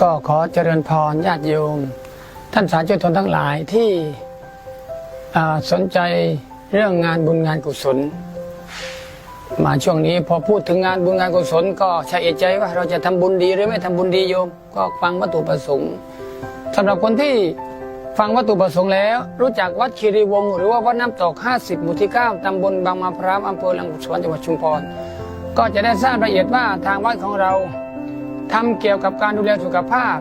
ก็ขอเจริญพรญาติโยม ท่านสาธุชนทั้งหลายที่สนใจเรื่องงานบุญงานกุศล มาช่วงนี้พอพูดถึงงานบุญงานกุศล ก็ชะเอใจว่าเราจะทำบุญดีหรือไม่ทำบุญดีโยม ก็ฟังวัตถุประสงค์สำหรับคนที่ฟังวัตถุประสงค์แล้ว รู้จักวัดคีรีวงศ์หรือว่าวัดน้ำตก 50 หมู่ที่ 9ตำบลบางมะพร้าวอำเภอลังสวนจังหวัดชุมพรก็จะได้ทราบรายละเอียดว่าทางวัดของเรา ทำเกี่ยวกับการดูแลสุขภาพ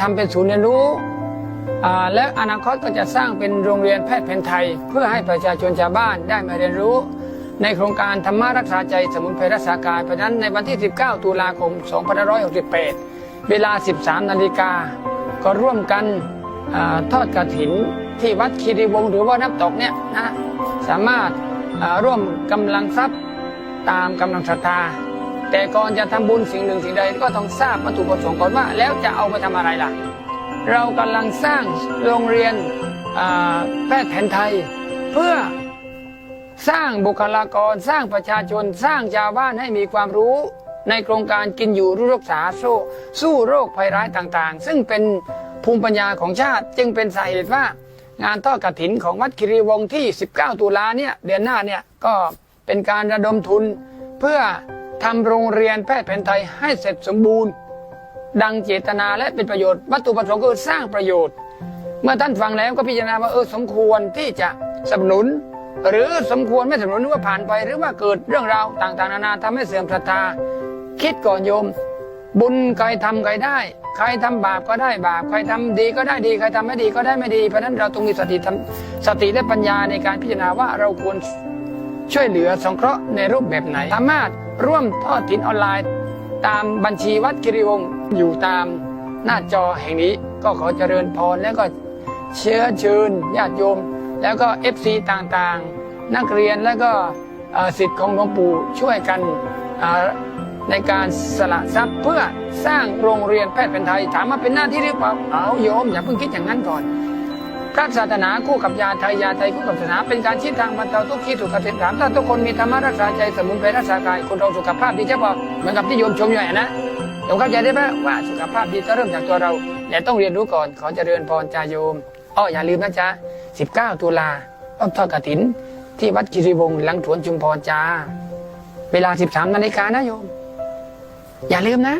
ทำเป็นศูนย์เรียนรู้ และอนาคตก็จะสร้างเป็นโรงเรียนแพทย์แผนไทย เพื่อให้ประชาชนชาวบ้านได้มาเรียนรู้ ในโครงการธรรมารักษาใจสมุนไพรรักษากายเพราะนั้นในวันที่ 19 ตุลาคม 2568 เวลา 13 นาฬิกา ก็ร่วมกันอทอดกระถินที่วัดคีรีวงศ์หรือว่าน้ำตกเนี่ยนะสามารถร่วมกำลังทรัพย์ตามกำลังศรัทธา แต่ก่อนจะทำบุญสิ่งหนึ่งสิ่งใดก็ต้องทราบวัตถุประสงค์ก่อนว่า แล้วจะเอาไปทำอะไรล่ะ เรากำลังสร้างโรงเรียนแพทย์แผนไทย เพื่อสร้างบุคลากรสร้างประชาชน สร้างชาวบ้านให้มีความรู้ในโครงการกินอยู่รู้รักษาสู้สู้โรคภัยร้ายต่างๆ ซึ่งเป็นภูมิปัญญาของชาติ จึงเป็นสาเหตุว่างานทอดกฐินของวัดคิรีวงศ์ที่ 19 ตุลาเนี่ยเดือนหน้าเนี่ยก็เป็นการระดมทุนเพื่อ ทำโรงเรียนแพทย์แผนไทยให้เสร็จสมบูรณ์ ดังเจตนาและเป็นประโยชน์ วัตถุประสงค์คือสร้างประโยชน์ เมื่อท่านฟังแล้วก็พิจารณาว่าเออสมควรที่จะสนับสนุน หรือสมควรไม่สนับสนุนหรือว่าผ่านไป หรือว่าเกิดเรื่องราวต่างๆ นานาทำให้เสื่อมศรัทธา คิดก่อนโยม บุญใครทำใครได้ ใครทำบาปก็ได้บาป ใครทำดีก็ได้ดี ใครทำไม่ดีก็ได้ไม่ดี เพราะฉะนั้นเราต้องมีสติทำสติและปัญญาในการพิจารณาว่าเราควรช่วยเหลือสงเคราะห์ในรูปแบบไหนสามารถ ร่วมทอดถินออนไลน์ ตามบัญชีวัดกิริวงศ์อยู่ตามหน้าจอแห่งนี้ก็ขอเจริญพรแล้วก็เชื้อเชิญญาติโยม แล้วก็เอฟซีต่างๆ นักเรียนแล้วก็สิทธิ์ของหลวงปู่ช่วยกันในการสละทรัพย์เพื่อสร้างโรงเรียนแพทย์แผนไทยถามว่าเป็นหน้าที่หรือเปล่าเอาโยมอย่าเพิ่งคิดอย่างนั้นก่อน พระศาสนาคู่กับยาไทยยาไทยคู่กับศาสนา เป็นการชี้ทางบรรเทาทุกข์ที่ถูกกระทำถามถ้าทุกคนมีธรรมะรักษาใจสมุนไพรรักษากายคนเราสุขภาพดีใช่ปะเหมือนกับที่โยมชมอยู่นะโยมเข้าใจได้ไหมว่าสุขภาพดีจะเริ่มจากตัวเราแต่ต้องเรียนรู้ก่อนขอเจริญพรจาโยมอ้ออย่าลืมนะจ๊ะ 19 ตุลาต้นทอดกฐิน ที่วัดกิริวงศ์หลังถวนชุมพรจ้า เวลา 13นาฬิกานะโยม อย่าลืมนะ